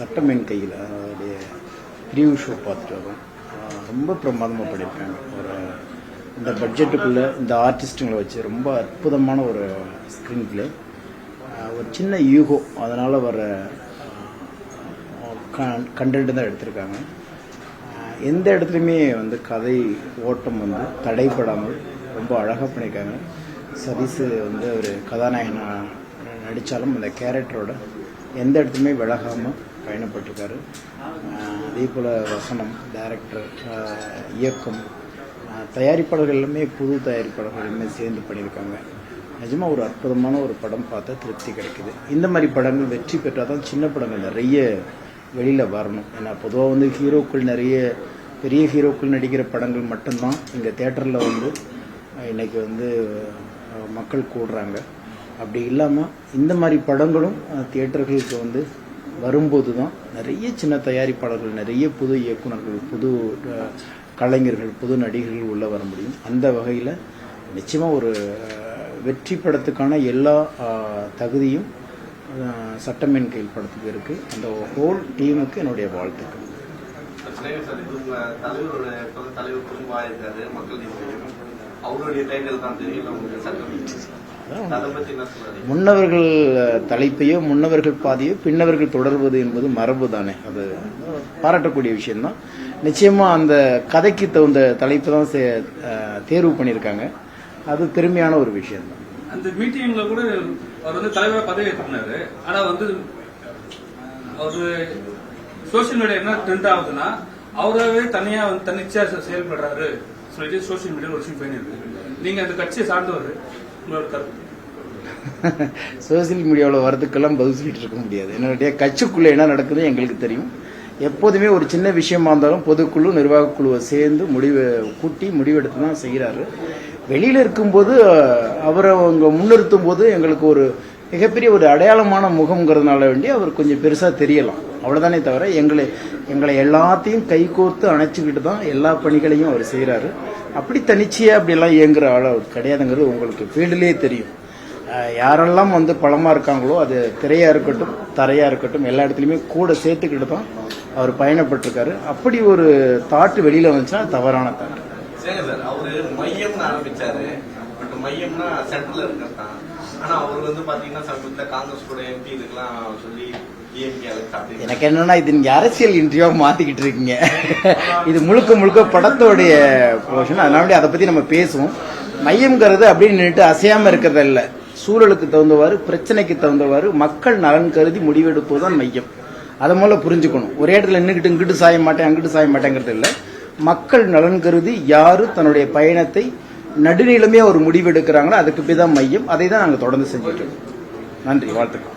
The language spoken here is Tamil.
சட்டமேன் கையில் அதோடைய ப்ரிவியூ ஷோ பார்த்துட்டு வரோம். ரொம்ப பிரமாதமாக படிப்பேன் ஒரு இந்த பட்ஜெட்டுக்குள்ளே இந்த ஆர்டிஸ்ட்டுங்களை வச்சு ரொம்ப அற்புதமான ஒரு ஸ்க்ரீன் பிளே ஒரு சின்ன யூகோ. அதனால் வர கண்டென்ட் தான் எடுத்திருக்காங்க. எந்த இடத்துலையுமே வந்து கதை ஓட்டம் வந்து தடைப்படாமல் ரொம்ப அழகாக பண்ணியிருக்காங்க. சதீஸு வந்து ஒரு கதாநாயகனாக நடித்தாலும் அந்த கேரக்டரோட எந்த இடத்துலையுமே விலகாமல் பயணப்பட்டிருக்காரு. அதே போல் வசனம் டைரக்டர் இயக்கம் தயாரிப்பாளர்கள் எல்லாமே புது தயாரிப்பாளர்கள் எல்லாமே சேர்ந்து பண்ணியிருக்காங்க. நிஜமாக ஒரு அற்புதமான ஒரு படம் பார்த்தா திருப்தி கிடைக்குது. இந்த மாதிரி படங்கள் வெற்றி பெற்றால் தான் சின்ன படங்கள் நிறைய வெளியில் வரணும். ஏன்னா பொதுவாக வந்து ஹீரோக்கள் நிறைய பெரிய ஹீரோக்கள் நடிக்கிற படங்கள் மட்டும்தான் இங்கே தேட்டரில் வந்து இன்றைக்கி வந்து மக்கள் கூடுறாங்க. அப்படி இல்லாமல் இந்த மாதிரி படங்களும் தியேட்டர்களுக்கு வந்து வரும்போது தான் நிறைய சின்ன தயாரிப்பாளர்கள் நிறைய புது இயக்குனர்கள் புது கலைஞர்கள் புது நடிகர்கள் உள்ளே வர முடியும். அந்த வகையில் நிச்சயமாக ஒரு வெற்றி படத்துக்கான எல்லா தகுதியும் சட்டமின் கையில் படத்துக்கு இருக்குது அந்த ஹோல் டீமுக்கு என்னுடைய வாழ்த்துக்கள். தலைவர் இருக்காரு மக்கள் அவருடைய டைட்டில் தான் தெரியல உங்களுக்கு? சட்டம் முன்னவர்கள் தலைப்பையோ முன்னவர்கள் பாதையோ பின்னவர்கள் தொடர்வது என்பது மரபு தானே. அது பாராட்டக்கூடிய விஷயம்தான். நிச்சயமா அந்த கதைக்கு தகுந்த தலைப்பு தான் தேர்வு பண்ணியிருக்காங்க. அது பெருமையான ஒரு விஷயம் தான் அந்த மீட்டிங்ல கூட அவர் வந்து தலைவராக பதவி ஏற்றாரு ஆனா வந்து அவரு சோசியல் மீடியா என்ன ட்ரெண்ட் ஆகுதுன்னா அவராகவே தனியா வந்து தன்னிச்சையா செயல்படுறாரு சொல்லிட்டு சோசியல் மீடியாவில் ஒரு விஷயம் பண்ணிருக்கு நீங்க அந்த கட்சியை சார்ந்தவர் சோசியல் மீடியாவில் வரதுக்கெல்லாம் பதில் சொல்லிட்டு இருக்க முடியாது. என்னுடைய கட்சிக்குள்ளே என்ன நடக்குது எங்களுக்கு தெரியும். எப்போதுமே ஒரு சின்ன விஷயமா இருந்தாலும் பொதுக்குழு நிர்வாக குழுவை சேர்ந்து முடிவு கூட்டி முடிவெடுத்து தான் செய்கிறாரு வெளியில் இருக்கும்போது அவரை அவங்க முன்னிறுத்தும் போது எங்களுக்கு ஒரு மிகப்பெரிய ஒரு அடையாளமான முகம்ங்கிறதுனால வேண்டி அவர் கொஞ்சம் பெருசாக தெரியலாம். அவ்வளோதானே தவிர எங்களை எங்களை எல்லாத்தையும் கைகோர்த்து அணைச்சிக்கிட்டு தான் எல்லா பணிகளையும் அவர் செய்கிறாரு அப்படி தனிச்சையாக அப்படியெல்லாம் இயங்குற ஆள் அவர் கிடையாதுங்கிறது உங்களுக்கு ஃபீல்டுலேயே தெரியும். யாரெல்லாம் வந்து பழமா இருக்காங்களோ அது திரையா இருக்கட்டும் தரையா இருக்கட்டும் எல்லா இடத்துலையுமே கூட சேர்த்துக்கிட்டு தான் அவர் பயணப்பட்டிருக்காரு. அப்படி ஒரு தாட்டு வெளியில வந்துச்சுன்னா தவறான தாட்டு. சரிங்க சார். அவரு மையம்னு ஆரம்பிச்சாரு. பட் மையம்னா சென்ட்ரல் இருக்கிறது ஆனா அவர் வந்து பாத்தீங்கன்னா சமீபத்துல காங்கிரஸ் கூட எம்பி இதுக்கெல்லாம் சொல்லி எனக்கு என்னன்னா இது நீங்க அரசியல் இன்டர்வியூ மாத்திக்கிட்டு இருக்கீங்க. இது முழுக்க முழுக்க படத்தோடைய போர்ஷன் அதனால அதை பத்தி நம்ம பேசுவோம். மையம்ங்கிறது அப்படின்னு நின்னுட்டு அசையாம இருக்கிறது இல்ல சூழலுக்கு தகுந்தவாறு பிரச்சனைக்கு தகுந்தவாறு மக்கள் நலன் கருதி முடிவெடுப்பது தான் மையம். அதை முதல்ல புரிஞ்சுக்கணும். ஒரே இடத்துல நின்றுக்கிட்டு இங்கிட்டு சாய மாட்டேன் அங்கிட்டு சாய மாட்டேங்கிறது இல்லை. மக்கள் நலன் கருதி யாரு தன்னுடைய பயணத்தை நடுநிலைமையா ஒரு முடிவு எடுக்கிறாங்களோ அதுக்கு போய் தான் மையம். அதை தான் நாங்கள் தொடர்ந்து செஞ்சுட்டு இருக்கோம். நன்றி வாழ்த்துக்கள்.